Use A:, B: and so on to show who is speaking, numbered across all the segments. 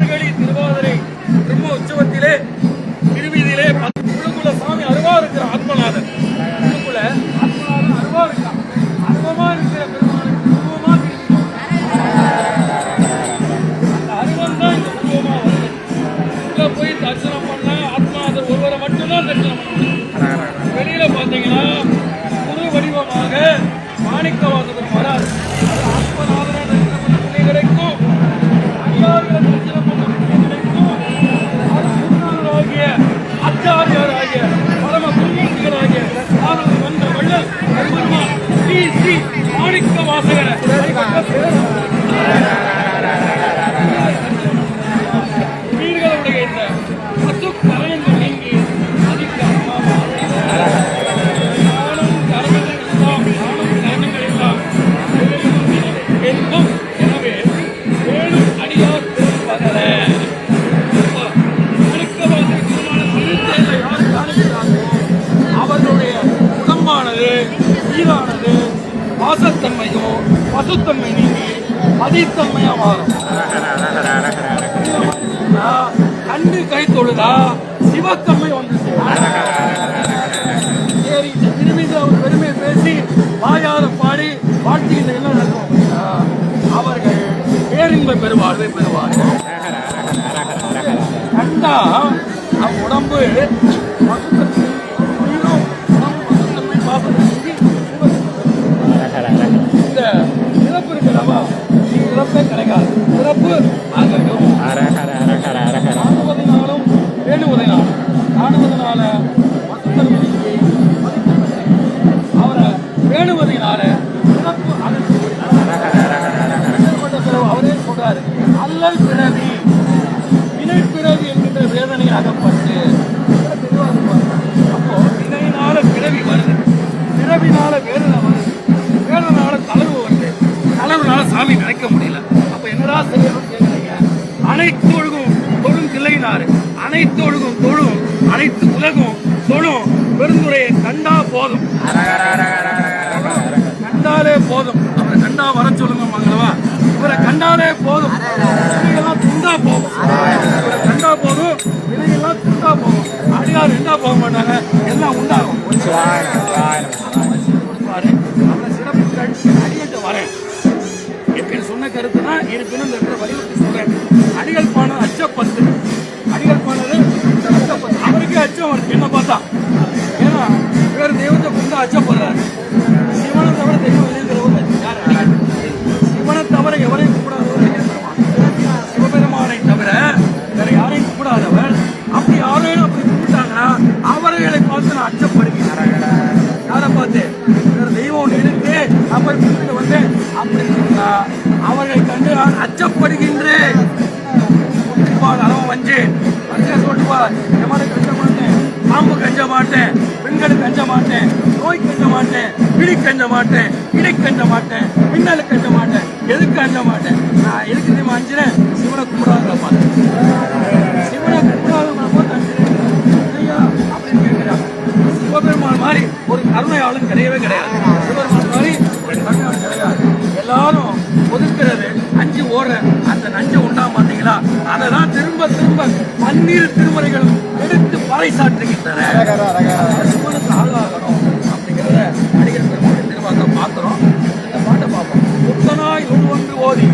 A: திருவாதிரை பிரம்ம உற்சவத்திலே மாணிக்க வாசகர. வீர்களுடைய இந்த பசு கலையங்கள் நீங்கி அதிக நானும் கரணங்கள் எல்லாம் நானும் கரணங்கள் எல்லாம் என்றும் எனவே வேணும் அடியார் பெரும்பகல மாணிக்கவாசகர் பெருமான திருத்தேரை யார் காணுகிறார்களோ வாசத்தன்மையோ பசுத்தன்மை நீங்கி அதித்தன்மையா மாறும். கண்டு கை தொழுதா சிவத்தன்மை வந்து சரி இந்த திருவிழா ஒரு பெருமை பேசி வாயார பாடி வாழ்க்கையில் என்ன நடக்கும்? அவர்கள் பேரின்ப பெறுவாழ்வை பெறுவார்கள். கண்டா நம் உடம்பு சிறப்பே கிடைக்காது. வேண்டுவதனாலும் காணுவதனால மத்தன்மை நீங்கி, மதித்தன்மை அவரை வேணுவதனால பிறகு அவரே சொல்றாரு அல்லல் பிறவி வினை பிறவி என்கின்ற வேதனை அகப்பட்டு. அப்போ வினையினால பிறவி வருது. பிறவினால வேதனை சாமி நினைக்க முடியல. அப்ப என்னடா செய்யணும்னு கேட்குறீங்க அனைத்து ஒழுகும் தொழும் தில்லைனாரு அனைத்து ஒழுகும் தொழும். அனைத்து உலகும் தொழும். பெருந்துரையை கண்டா போதும். கண்டாலே போதும். அவரை கண்டா வர சொல்லுங்க மங்களவா. இவரை கண்டாலே போதும். வினையெல்லாம் துண்டா போகும் இவரை கண்டா போதும். வினையெல்லாம் துண்டா போகும் அடியார் ரெண்டா போக மாட்டாங்க. எல்லாம் உண்டாகும். கருத்து தான் இருக்கணும் இந்த நான் அச்சப்படுகின்றேன். அளவு வஞ்சேன் வஞ்சு வஞ்ச சொல்லிப்பார் கஞ்ச மாட்டேன். பாம்பு கஞ்ச மாட்டேன். பெண்களுக்கு கஞ்ச மாட்டேன். நோய் கஞ்ச மாட்டேன். பிடி கஞ்ச மாட்டேன். இடை கஞ்ச மாட்டேன். மின்னலுக்கு கஞ்ச மாட்டேன். எதுக்கு கஞ்ச மாட்டேன்? நான் எதுக்கு தெரியுமா அஞ்சுறேன்? சிவனை கும்பிடாத பார்த்தேன் சிவனை கும்பிடாத போது ஐயா அப்படின்னு கேட்கிறாங்க சிவபெருமான் மாதிரி ஒரு கருணையாளன் கிடையவே கிடையாது. சிவபெருமான் மாதிரி ஒரு கருணையாளன் கிடையாது. எல்லாரும் அஞ்சு அந்த நஞ்சை உண்டா மாட்டீங்களா அதை தான் திரும்ப திரும்ப பன்னீர் திருமுறைகள் எடுத்து பறைசாற்றுகின்றன. ஆளாகணும் அப்படிங்கிறத நடிகர் பெருமாள் திருவாக்க பார்க்குறோம். இந்த பாட்டை பார்ப்போம். புத்தனாய் ஒன்று ஓதி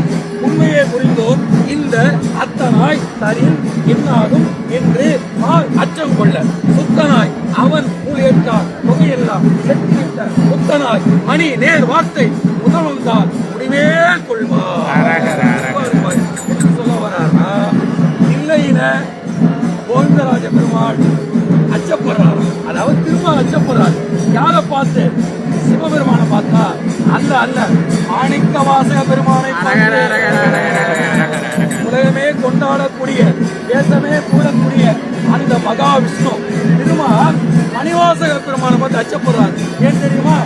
A: உண்மையை புரிந்தோர். இந்த அத்தனாய் தரின் என்னாகும் என்று ஆர் அச்சம் கொள்ள. சுத்தனாய் அவன் ஊழியற்றார் தொகையெல்லாம் செத்துவிட்ட புத்தனாய் மணி நேர் வார்த்தை உதவந்தால் முடிவே கொள்வார். இல்லையின கோவிந்தராஜ பெருமாள் அச்சப்படுறார். அதாவது திரும்ப அச்சப்படுறார். யாரை பார்த்து? சிவபெருமானை பார்த்தா அல்ல அல்ல. மாணிக்க வாசக பெருமானை உலகமே கொண்டாடக்கூடிய தேசமே கூடக்கூடிய அந்த மகாவிஷ்ணு. திருமால் மணிவாசக பெருமானை பார்த்து அச்சப்படுறார். ஏன் தெரியுமா?